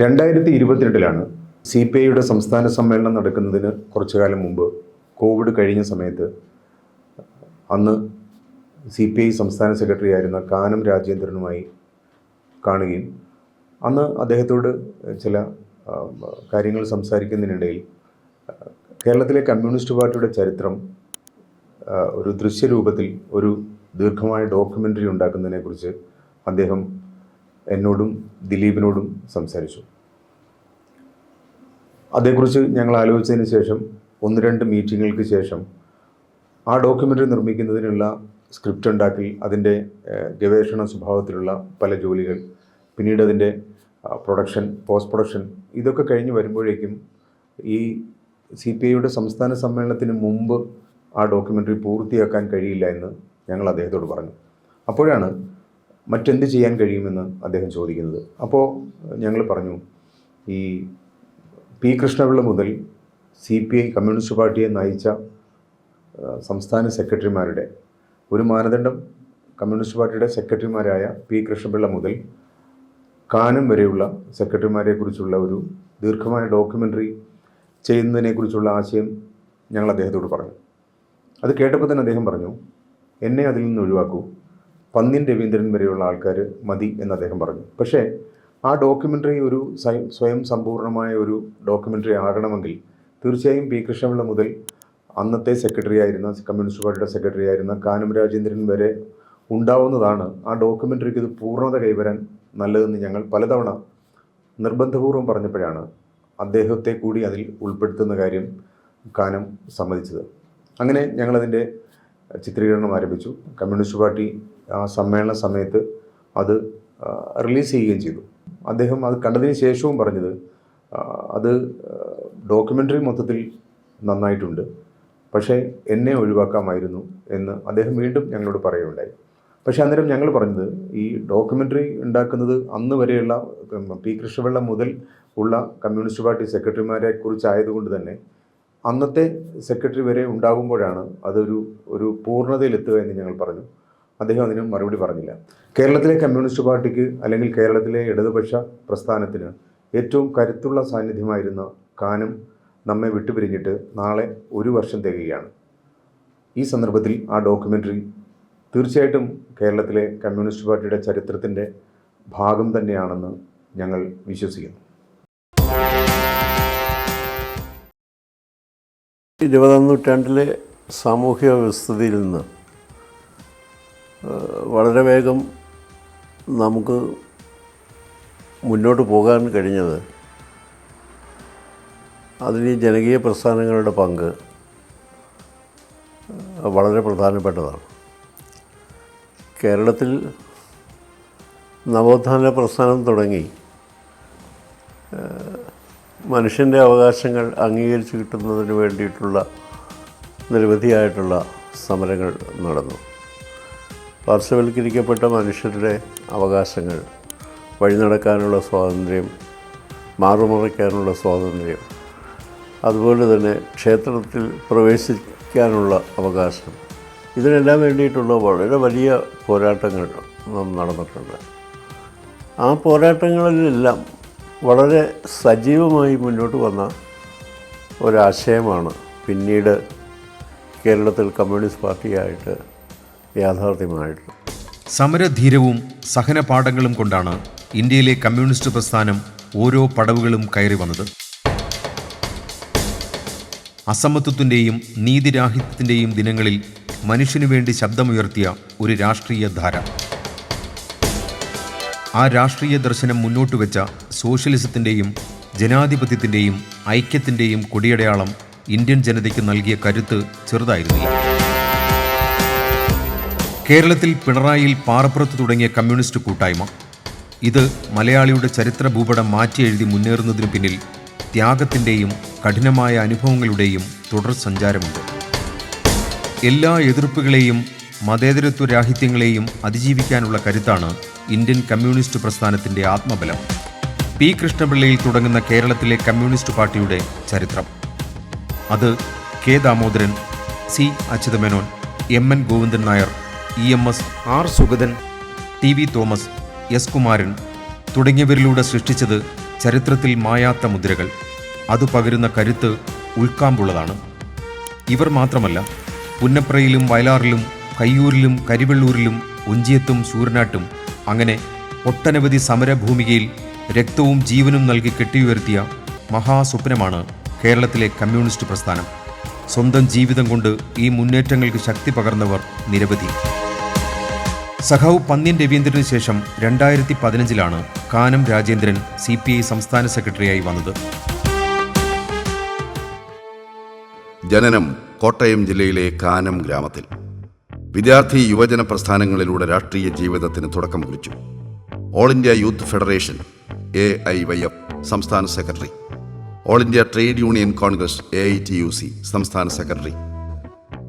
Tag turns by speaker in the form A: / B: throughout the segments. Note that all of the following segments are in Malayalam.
A: രണ്ടായിരത്തി ഇരുപത്തിരണ്ടിലാണ് സി പി ഐയുടെ സംസ്ഥാന സമ്മേളനം നടക്കുന്നതിന് കുറച്ചു കാലം മുമ്പ് കോവിഡ് കഴിഞ്ഞ സമയത്ത് അന്ന് സി പി ഐ സംസ്ഥാന സെക്രട്ടറി ആയിരുന്ന കാനം രാജേന്ദ്രനുമായി കാണുകയും അന്ന് അദ്ദേഹത്തോട് ചില കാര്യങ്ങൾ സംസാരിക്കുന്നതിനിടയിൽ കേരളത്തിലെ കമ്മ്യൂണിസ്റ്റ് പാർട്ടിയുടെ ചരിത്രം ഒരു ദൃശ്യരൂപത്തിൽ ഒരു ദീർഘമായ ഡോക്യുമെന്ററി ഉണ്ടാക്കുന്നതിനെക്കുറിച്ച് അദ്ദേഹം എന്നോടും ദിലീപിനോടും സംസാരിച്ചു. അതേക്കുറിച്ച് ഞങ്ങൾ ആലോചിച്ചതിന് ശേഷം ഒന്ന് രണ്ട് മീറ്റിങ്ങുകൾക്ക് ശേഷം ആ ഡോക്യുമെന്ററി നിർമ്മിക്കുന്നതിനുള്ള സ്ക്രിപ്റ്റ് ഉണ്ടാക്കി അതിന്റെ ഗവേഷണ സ്വഭാവത്തിലുള്ള പല ജോലികൾ പിന്നീട് അതിന്റെ പ്രൊഡക്ഷൻ പോസ്റ്റ് പ്രൊഡക്ഷൻ ഇതൊക്കെ കഴിഞ്ഞ് വരുമ്പോഴേക്കും ഈ സി പി ഐയുടെ സംസ്ഥാന സമ്മേളനത്തിന് മുമ്പ് ആ ഡോക്യുമെന്ററി പൂർത്തിയാക്കാൻ കഴിയില്ല എന്ന് ഞങ്ങൾ അദ്ദേഹത്തോട് പറഞ്ഞു. അപ്പോഴാണ് മറ്റെന്ത് ചെയ്യാൻ കഴിയുമെന്ന് അദ്ദേഹം ചോദിക്കുന്നത്. അപ്പോൾ ഞങ്ങൾ പറഞ്ഞു ഈ പി കൃഷ്ണപിള്ള മുതൽ സി പി ഐ കമ്മ്യൂണിസ്റ്റ് പാർട്ടിയെ നയിച്ച സംസ്ഥാന സെക്രട്ടറിമാരുടെ ഒരു മാനദണ്ഡം കമ്മ്യൂണിസ്റ്റ് പാർട്ടിയുടെ സെക്രട്ടറിമാരായ പി കൃഷ്ണപിള്ള മുതൽ കാനം വരെയുള്ള സെക്രട്ടറിമാരെക്കുറിച്ചുള്ള ഒരു ദീർഘമായ ഡോക്യുമെന്ററി ചെയ്യുന്നതിനെക്കുറിച്ചുള്ള ആശയം ഞങ്ങൾ അദ്ദേഹത്തോട് പറഞ്ഞു. അത് കേട്ടപ്പോൾ തന്നെ അദ്ദേഹം പറഞ്ഞു എന്നെ അതിൽ നിന്ന് ഒഴിവാക്കൂ. പന്ന്യൻ രവീന്ദ്രൻ വരെയുള്ള ആൾക്കാർ മതി എന്ന് അദ്ദേഹം പറഞ്ഞു. പക്ഷേ ആ ഡോക്യുമെന്ററി ഒരു സ്വയം സമ്പൂർണമായ ഒരു ഡോക്യുമെന്ററി ആകണമെങ്കിൽ തീർച്ചയായും പി. കൃഷ്ണപിള്ള മുതൽ അന്നത്തെ സെക്രട്ടറി ആയിരുന്ന കമ്മ്യൂണിസ്റ്റ് പാർട്ടിയുടെ സെക്രട്ടറി ആയിരുന്ന കാനം രാജേന്ദ്രൻ വരെ ഉണ്ടാവുന്നതാണ് ആ ഡോക്യുമെന്ററിക്ക് ഇത് പൂർണത കൈവരാൻ നല്ലതെന്ന് ഞങ്ങൾ പലതവണ നിർബന്ധപൂർവം പറഞ്ഞപ്പോഴാണ് അദ്ദേഹത്തെ കൂടി അതിൽ ഉൾപ്പെടുത്തുന്ന കാര്യം കാനം സമ്മതിച്ചത്. അങ്ങനെ ഞങ്ങളതിന്റെ ചിത്രീകരണം ആരംഭിച്ചു. കമ്മ്യൂണിസ്റ്റ് പാർട്ടി ആ സമ്മേളന സമയത്ത് അത് റിലീസ് ചെയ്യുകയും ചെയ്തു. അദ്ദേഹം അത് കണ്ടതിന് ശേഷവും പറഞ്ഞത് അത് ഡോക്യുമെന്ററി മൊത്തത്തിൽ നന്നായിട്ടുണ്ട് പക്ഷേ എന്നെ ഒഴിവാക്കാമായിരുന്നു എന്ന് അദ്ദേഹം വീണ്ടും ഞങ്ങളോട് പറയുകയുണ്ടായി. പക്ഷേ അന്നേരം ഞങ്ങൾ പറഞ്ഞത് ഈ ഡോക്യുമെന്ററി ഉണ്ടാക്കുന്നത് അന്ന് വരെയുള്ള പി കൃഷ്ണപിള്ള മുതൽ ഉള്ള കമ്മ്യൂണിസ്റ്റ് പാർട്ടി സെക്രട്ടറിമാരെ കുറിച്ചായതുകൊണ്ട് തന്നെ അന്നത്തെ സെക്രട്ടറി വരെ ഉണ്ടാകുമ്പോഴാണ് അതൊരു ഒരു പൂർണതയിലെത്തുക എന്ന് ഞങ്ങൾ പറഞ്ഞു. അദ്ദേഹം അതിന് മറുപടി പറഞ്ഞില്ല. കേരളത്തിലെ കമ്മ്യൂണിസ്റ്റ് പാർട്ടിക്ക് അല്ലെങ്കിൽ കേരളത്തിലെ ഇടതുപക്ഷ പ്രസ്ഥാനത്തിന് ഏറ്റവും കരുത്തുള്ള സാന്നിധ്യമായിരുന്ന കാനം നമ്മെ വിട്ടുപിരിഞ്ഞിട്ട് നാളെ ഒരു വർഷം തികയുകയാണ്. ഈ സന്ദർഭത്തിൽ ആ ഡോക്യുമെന്ററി തീർച്ചയായിട്ടും കേരളത്തിലെ കമ്മ്യൂണിസ്റ്റ് പാർട്ടിയുടെ ചരിത്രത്തിന്റെ ഭാഗം തന്നെയാണെന്ന് ഞങ്ങൾ വിശ്വസിക്കുന്നു.
B: ഇരുപതാം നൂറ്റാണ്ടിലെ സാമൂഹിക വ്യവസ്ഥിതിയിൽ നിന്ന് വളരെ വേഗം നമുക്ക് മുന്നോട്ട് പോകാൻ കഴിഞ്ഞത് അതിന് ഈ ജനകീയ പ്രസ്ഥാനങ്ങളുടെ പങ്ക് വളരെ പ്രധാനപ്പെട്ടതാണ്. കേരളത്തിൽ നവോത്ഥാന പ്രസ്ഥാനം തുടങ്ങി മനുഷ്യന്റെ അവകാശങ്ങൾ അംഗീകരിച്ചു കിട്ടുന്നതിന് വേണ്ടിയിട്ടുള്ള നിരവധിയായിട്ടുള്ള സമരങ്ങൾ നടന്നു. പാർശ്വവൽക്കരിക്കപ്പെട്ട മനുഷ്യരുടെ അവകാശങ്ങൾ വഴി നടക്കാനുള്ള സ്വാതന്ത്ര്യം മാറുമറയ്ക്കാനുള്ള സ്വാതന്ത്ര്യം അതുപോലെ തന്നെ ക്ഷേത്രത്തിൽ പ്രവേശിക്കാനുള്ള അവകാശം. ഇതിനെല്ലാം വേണ്ടിയിട്ടുള്ള വളരെ വലിയ പോരാട്ടങ്ങൾ നടന്നിട്ടുണ്ട്. ആ പോരാട്ടങ്ങളിലെല്ലാം വളരെ സജീവമായി മുന്നോട്ട് വന്ന ഒരാശയമാണ് പിന്നീട് കേരളത്തിൽ കമ്മ്യൂണിസ്റ്റ് പാർട്ടിയായിട്ട് യാഥാർത്ഥ്യമായിട്ടുള്ളത്.
C: സമരധീരവും സഹനപാഠങ്ങളും കൊണ്ടാണ് ഇന്ത്യയിലെ കമ്മ്യൂണിസ്റ്റ് പ്രസ്ഥാനം ഓരോ പടവുകളും കയറി വന്നത്. അസമത്വത്തിന്റെയും നീതിരാഹിത്യത്തിന്റെയും ദിനങ്ങളിൽ മനുഷ്യനു വേണ്ടി ശബ്ദമുയർത്തിയ ഒരു രാഷ്ട്രീയ ധാര. ആ രാഷ്ട്രീയ ദർശനം മുന്നോട്ട് വെച്ച സോഷ്യലിസത്തിന്റെയും ജനാധിപത്യത്തിന്റെയും ഐക്യത്തിന്റെയും കൊടിയടയാളം ഇന്ത്യൻ ജനതയ്ക്ക് നൽകിയ കരുത്ത് ചെറുതായിരുന്നില്ല. കേരളത്തിൽ പിണറായിയിൽ പാറപ്പുറത്ത് തുടങ്ങിയ കമ്മ്യൂണിസ്റ്റ് കൂട്ടായ്മ. ഇത് മലയാളിയുടെ ചരിത്ര ഭൂപടം മാറ്റി എഴുതി മുന്നേറുന്നതിനു പിന്നിൽ ത്യാഗത്തിന്റെയും കഠിനമായ അനുഭവങ്ങളുടെയും തുടർ സഞ്ചാരമുണ്ട്. എല്ലാ എതിർപ്പുകളെയും മതേതരത്വ രാഹിത്യങ്ങളെയും അതിജീവിക്കാനുള്ള കരുത്താണ് ഇന്ത്യൻ കമ്മ്യൂണിസ്റ്റ് പ്രസ്ഥാനത്തിന്റെ ആത്മബലം. പി. കൃഷ്ണപിള്ളയിൽ തുടങ്ങുന്ന കേരളത്തിലെ കമ്മ്യൂണിസ്റ്റ് പാർട്ടിയുടെ ചരിത്രം. അത് K. Damodaran C. Achutha Menon M. N. Govindan Nair E M S R Sugathan T V Thomas S Kumaran തുടങ്ങിയവരിലൂടെ സൃഷ്ടിച്ചത് ചരിത്രത്തിൽ മായാത്ത മുദ്രകൾ. അത് പകരുന്ന കരുത്ത് ഉൾക്കാമ്പുള്ളതാണ്. ഇവർ മാത്രമല്ല പുന്നപ്രയിലും വയലാറിലും കയ്യൂരിലും കരിവെള്ളൂരിലും ഒഞ്ചിയത്തും ശൂരനാട്ടും അങ്ങനെ ഒട്ടനവധി സമരഭൂമികയിൽ രക്തവും ജീവനും നൽകി കെട്ടിയുയർത്തിയ മഹാസ്വപ്നമാണ് കേരളത്തിലെ കമ്മ്യൂണിസ്റ്റ് പ്രസ്ഥാനം. സ്വന്തം ജീവിതം കൊണ്ട് ഈ മുന്നേറ്റങ്ങൾക്ക് ശക്തി പകർന്നവർ നിരവധി. സഖാവ് പന്ന്യൻ രവീന്ദ്രന് ശേഷം രണ്ടായിരത്തി പതിനഞ്ചിലാണ് Kanam Rajendran C P I സംസ്ഥാന സെക്രട്ടറിയായി വന്നത്.
D: ജനനം കോട്ടയം ജില്ലയിലെ കാനം ഗ്രാമത്തിൽ. വിദ്യാർത്ഥി യുവജന പ്രസ്ഥാനങ്ങളിലൂടെ രാഷ്ട്രീയ ജീവിതത്തിന് തുടക്കം കുറിച്ചു. All India youth federation A I Y F സംസ്ഥാന secretary. All India trade union congress A I T U C സംസ്ഥാന സെക്രട്ടറി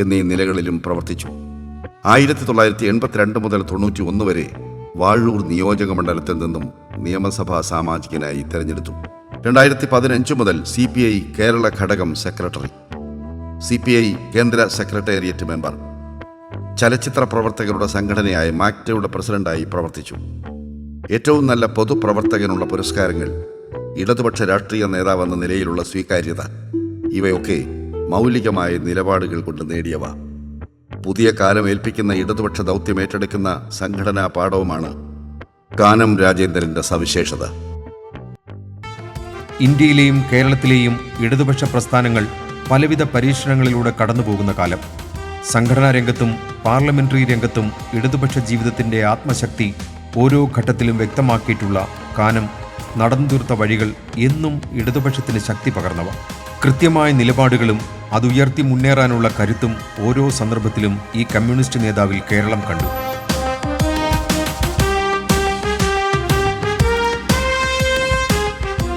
D: എന്നീ നിലകളിലും പ്രവർത്തിച്ചു. ആയിരത്തി തൊള്ളായിരത്തി എൺപത്തിരണ്ട് മുതൽ തൊണ്ണൂറ്റി ഒന്ന് വരെ വാഴൂർ നിയോജക മണ്ഡലത്തിൽ നിന്നും നിയമസഭാ സാമാജികനായി തെരഞ്ഞെടുത്തു. രണ്ടായിരത്തി പതിനഞ്ച് മുതൽ സി പി ഐ കേരള ഘടകം സെക്രട്ടറി സി പി ഐ കേന്ദ്ര സെക്രട്ടേറിയറ്റ് മെമ്പർ ചലച്ചിത്ര പ്രവർത്തകരുടെ സംഘടനയായ മാക്ടയുടെ പ്രസിഡന്റായി പ്രവർത്തിച്ചു. ഏറ്റവും നല്ല പൊതുപ്രവർത്തകനുള്ള പുരസ്കാരങ്ങൾ ഇടതുപക്ഷ രാഷ്ട്രീയ നേതാവെന്ന നിലയിലുള്ള സ്വീകാര്യത ഇവയൊക്കെ മൗലികമായ നിലപാടുകൾ കൊണ്ട് നേടിയവ. പുതിയ കാലം ഏൽപ്പിക്കുന്ന ഇടതുപക്ഷ ദൗത്യം ഏറ്റെടുക്കുന്ന സംഘടനാ പാഠവുമാണ് കാനം രാജേന്ദ്രന്റെ സവിശേഷത.
C: ഇന്ത്യയിലെയും കേരളത്തിലെയും ഇടതുപക്ഷ പ്രസ്ഥാനങ്ങൾ പലവിധ പരീക്ഷണങ്ങളിലൂടെ കടന്നുപോകുന്ന കാലം. സംഘടനാ രംഗത്തും പാർലമെന്ററി രംഗത്തും ഇടതുപക്ഷ ജീവിതത്തിന്റെ ആത്മശക്തി ഓരോ ഘട്ടത്തിലും വ്യക്തമാക്കിയിട്ടുള്ള കാനം നടന്നുതീർത്ത വഴികൾ എന്നും ഇടതുപക്ഷത്തിന് ശക്തി പകർന്നവ. കൃത്യമായ നിലപാടുകളും അതുയർത്തി മുന്നേറാനുള്ള കരുത്തും ഓരോ സന്ദർഭത്തിലും ഈ കമ്മ്യൂണിസ്റ്റ് നേതാവിൽ കേരളം കണ്ടു.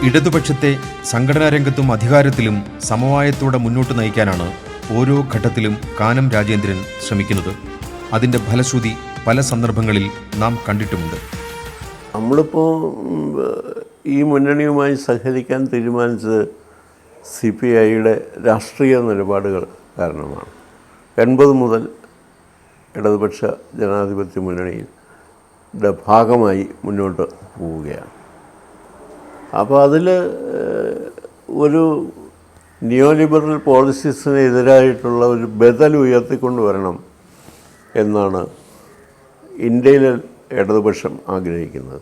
C: ഇടതുപക്ഷത്തെ സംഘടനാ രംഗത്തും അധികാരത്തിലും സമവായത്തോടെ മുന്നോട്ട് നയിക്കാനാണ് ഓരോ ഘട്ടത്തിലും കാനം രാജേന്ദ്രൻ ശ്രമിക്കുന്നത്. അതിന്റെ ഫലശ്രുതി പല സന്ദർഭങ്ങളിൽ നാം കണ്ടിട്ടുമുണ്ട്.
B: നമ്മളിപ്പോൾ ഈ മുന്നണിയുമായി സഹകരിക്കാൻ തീരുമാനിച്ചത് സി പി ഐയുടെ രാഷ്ട്രീയ നിലപാടുകൾ കാരണമാണ്. എൺപത് മുതൽ ഇടതുപക്ഷ ജനാധിപത്യ മുന്നണിയുടെ ഭാഗമായി മുന്നോട്ട് പോവുകയാണ്. അപ്പോൾ അതിൽ ഒരു നിയോലിബറൽ പോളിസീസിന് എതിരായിട്ടുള്ള ഒരു ബദൽ ഉയർത്തിക്കൊണ്ടുവരണം എന്നാണ് ഇന്ത്യയിലെ ഇടതുപക്ഷം ആഗ്രഹിക്കുന്നത്.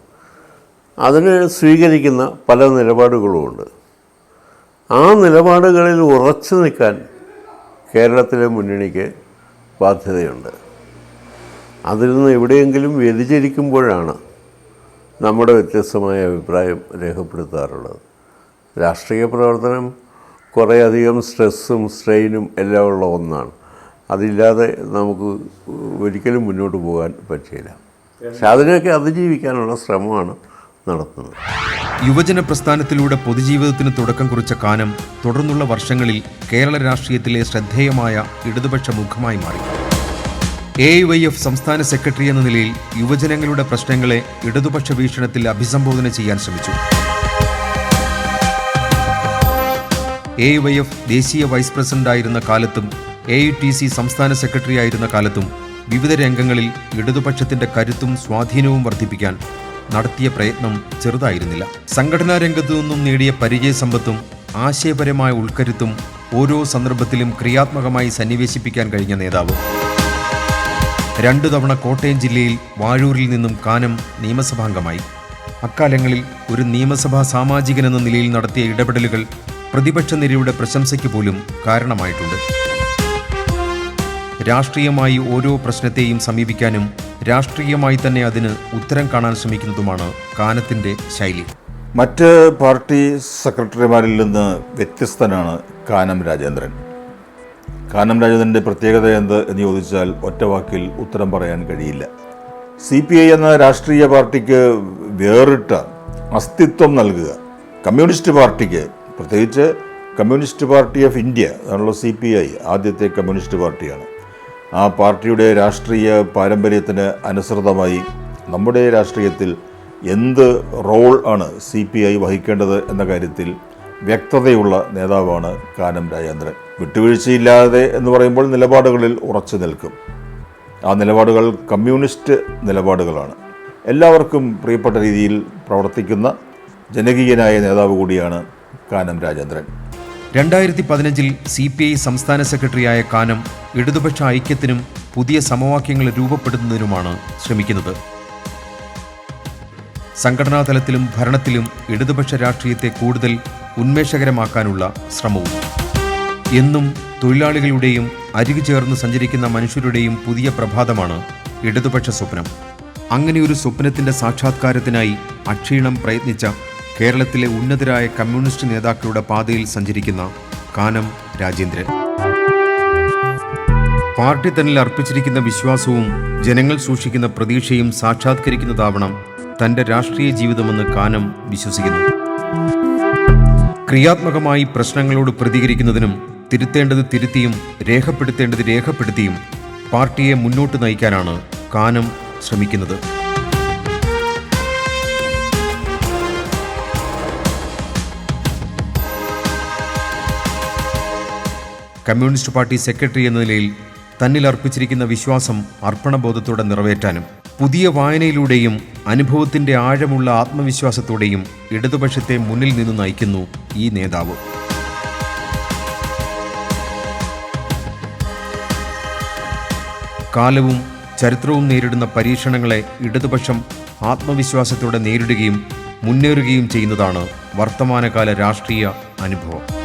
B: അതിന് സ്വീകരിക്കുന്ന പല നിലപാടുകളുമുണ്ട്. ആ നിലപാടുകളിൽ ഉറച്ചു നിൽക്കാൻ കേരളത്തിലെ മുന്നണിക്ക് ബാധ്യതയുണ്ട്. അതിൽ നിന്ന് എവിടെയെങ്കിലും വ്യതിചരിക്കുമ്പോഴാണ് നമ്മുടെ വ്യത്യസ്തമായ അഭിപ്രായം രേഖപ്പെടുത്താറുള്ളത്. രാഷ്ട്രീയ പ്രവർത്തനം കുറേയധികം സ്ട്രെസ്സും സ്ട്രെയിനും എല്ലാം ഉള്ള ഒന്നാണ്. അതില്ലാതെ നമുക്ക് ഒരിക്കലും മുന്നോട്ട് പോകാൻ പറ്റില്ല പക്ഷെ അതിനെയൊക്കെ അതിജീവിക്കാനുള്ള ശ്രമമാണ് നടത്തുന്നത്.
C: യുവജന പ്രസ്ഥാനത്തിലൂടെ പൊതുജീവിതത്തിന് തുടക്കം കുറിച്ച കാനം തുടർന്നുള്ള വർഷങ്ങളിൽ കേരള രാഷ്ട്രീയത്തിലെ ശ്രദ്ധേയമായ ഇടതുപക്ഷ മുഖമായി മാറി. എ വൈ എഫ് സംസ്ഥാന സെക്രട്ടറി എന്ന നിലയിൽ യുവജനങ്ങളുടെ പ്രശ്നങ്ങളെ ഇടതുപക്ഷ വീക്ഷണത്തിൽ അഭിസംബോധന ചെയ്യാൻ ശ്രമിച്ചു. എ വൈ എഫ് ദേശീയ വൈസ് പ്രസിഡന്റ് ആയിരുന്ന കാലത്തും എ യു ടി സി സംസ്ഥാന സെക്രട്ടറി ആയിരുന്ന കാലത്തും വിവിധ രംഗങ്ങളിൽ ഇടതുപക്ഷത്തിന്റെ കരുത്തും സ്വാധീനവും വർദ്ധിപ്പിക്കാൻ നടത്തിയ പ്രയത്നം ചെറുതായിരുന്നില്ല. സംഘടനാ രംഗത്തു നിന്നും നേടിയ പരിചയസമ്പത്തും ആശയപരമായ ഉൾക്കരുത്തും ഓരോ സന്ദർഭത്തിലും ക്രിയാത്മകമായി സന്നിവേശിപ്പിക്കാൻ കഴിഞ്ഞ നേതാവ്. രണ്ടു തവണ കോട്ടയം ജില്ലയിൽ വാഴൂരിൽ നിന്നും കാനം നിയമസഭാംഗമായി. അക്കാലങ്ങളിൽ ഒരു നിയമസഭാ സാമാജികൻ എന്ന നിലയിൽ നടത്തിയ ഇടപെടലുകൾ പ്രതിപക്ഷ നിരയുടെ പ്രശംസയ്ക്ക് പോലും കാരണമായിട്ടുണ്ട്. രാഷ്ട്രീയമായി ഓരോ പ്രശ്നത്തെയും സമീപിക്കാനും രാഷ്ട്രീയമായി തന്നെ അതിന് ഉത്തരം കാണാൻ ശ്രമിക്കുന്നതുമാണ് കാനത്തിന്റെ ശൈലി.
E: മറ്റ് പാർട്ടി സെക്രട്ടറിമാരിൽ നിന്ന് വ്യത്യസ്തനാണ് കാനം രാജേന്ദ്രൻ. കാനം രാജേന്ദ്രന്റെ പ്രത്യേകത എന്ത് എന്ന് ചോദിച്ചാൽ ഒറ്റ വാക്കിൽ ഉത്തരം പറയാൻ കഴിയില്ല. സി പി ഐ എന്ന രാഷ്ട്രീയ പാർട്ടിക്ക് വേറിട്ട അസ്തിത്വം നൽകുക കമ്മ്യൂണിസ്റ്റ് പാർട്ടിക്ക് പ്രത്യേകിച്ച് കമ്മ്യൂണിസ്റ്റ് പാർട്ടി ഓഫ് ഇന്ത്യ അതാണല്ലോ സി പി ഐ ആദ്യത്തെ കമ്മ്യൂണിസ്റ്റ് പാർട്ടിയാണ്. ആ പാർട്ടിയുടെ രാഷ്ട്രീയ പാരമ്പര്യത്തിന് അനുസൃതമായി നമ്മുടെ രാഷ്ട്രീയത്തിൽ എന്ത് റോൾ ആണ് സി പി ഐ വഹിക്കേണ്ടത് എന്ന കാര്യത്തിൽ വ്യക്തതയുള്ള നേതാവാണ് കാനം രാജേന്ദ്രൻ. വിട്ടുവീഴ്ചയില്ലാതെ എന്ന് പറയുമ്പോൾ നിലപാടുകളിൽ ഉറച്ചു നിൽക്കും. ആ നിലപാടുകൾ കമ്മ്യൂണിസ്റ്റ് നിലപാടുകളാണ്. എല്ലാവർക്കും പ്രിയപ്പെട്ട രീതിയിൽ പ്രവർത്തിക്കുന്ന ജനകീയനായ നേതാവ് കൂടിയാണ് കാനം രാജേന്ദ്രൻ.
C: രണ്ടായിരത്തി പതിനഞ്ചിൽ സി പി ഐ സംസ്ഥാന സെക്രട്ടറിയായ കാനം ഇടതുപക്ഷ ഐക്യത്തിനും പുതിയ സമവാക്യങ്ങൾ രൂപപ്പെടുത്തുന്നതിനുമാണ് ശ്രമിക്കുന്നത്. സംഘടനാ തലത്തിലും ഭരണത്തിലും ഇടതുപക്ഷ രാഷ്ട്രീയത്തെ കൂടുതൽ ഉന്മേഷകരമാക്കാനുള്ള ശ്രമവും. എന്നും തൊഴിലാളികളുടെയും അരികു ചേർന്ന് സഞ്ചരിക്കുന്ന മനുഷ്യരുടെയും പുതിയ പ്രഭാതമാണ് ഇടതുപക്ഷ സ്വപ്നം. അങ്ങനെയൊരു സ്വപ്നത്തിന്റെ സാക്ഷാത്കാരത്തിനായി അക്ഷീണം പ്രയത്നിച്ച കേരളത്തിലെ ഉന്നതരായ കമ്മ്യൂണിസ്റ്റ് നേതാക്കളുടെ പാതയിൽ സഞ്ചരിക്കുന്ന കാനം രാജേന്ദ്രൻ. പാർട്ടി തന്നിൽ അർപ്പിച്ചിരിക്കുന്ന വിശ്വാസവും ജനങ്ങൾ സൂക്ഷിക്കുന്ന പ്രതീക്ഷയും സാക്ഷാത്കരിക്കുന്നതാവണം തന്റെ രാഷ്ട്രീയ ജീവിതമെന്ന് കാനം വിശ്വസിക്കുന്നു. ക്രിയാത്മകമായി പ്രശ്നങ്ങളോട് പ്രതികരിക്കുന്നതിനും തിരുത്തേണ്ടത് തിരുത്തിയും രേഖപ്പെടുത്തേണ്ടത് രേഖപ്പെടുത്തിയും പാർട്ടിയെ മുന്നോട്ട് നയിക്കാനാണ് കാനം ശ്രമിക്കുന്നത്. കമ്മ്യൂണിസ്റ്റ് പാർട്ടി സെക്രട്ടറി എന്ന നിലയിൽ തന്നിൽ അർപ്പിച്ചിരിക്കുന്ന വിശ്വാസം അർപ്പണബോധത്തോടെ നിറവേറ്റാനും പുതിയ വായനയിലൂടെയും അനുഭവത്തിന്റെ ആഴമുള്ള ആത്മവിശ്വാസത്തോടെയും ഇടതുപക്ഷത്തെ മുന്നിൽ നിന്ന് നയിക്കുന്നു ഈ നേതാവ്. കാലവും ചരിത്രവും നേരിടുന്ന പരീക്ഷണങ്ങളെ ഇടതുപക്ഷം ആത്മവിശ്വാസത്തോടെ നേരിടുകയും മുന്നേറുകയും ചെയ്യുന്നതാണ് വർത്തമാനകാല രാഷ്ട്രീയ അനുഭവം.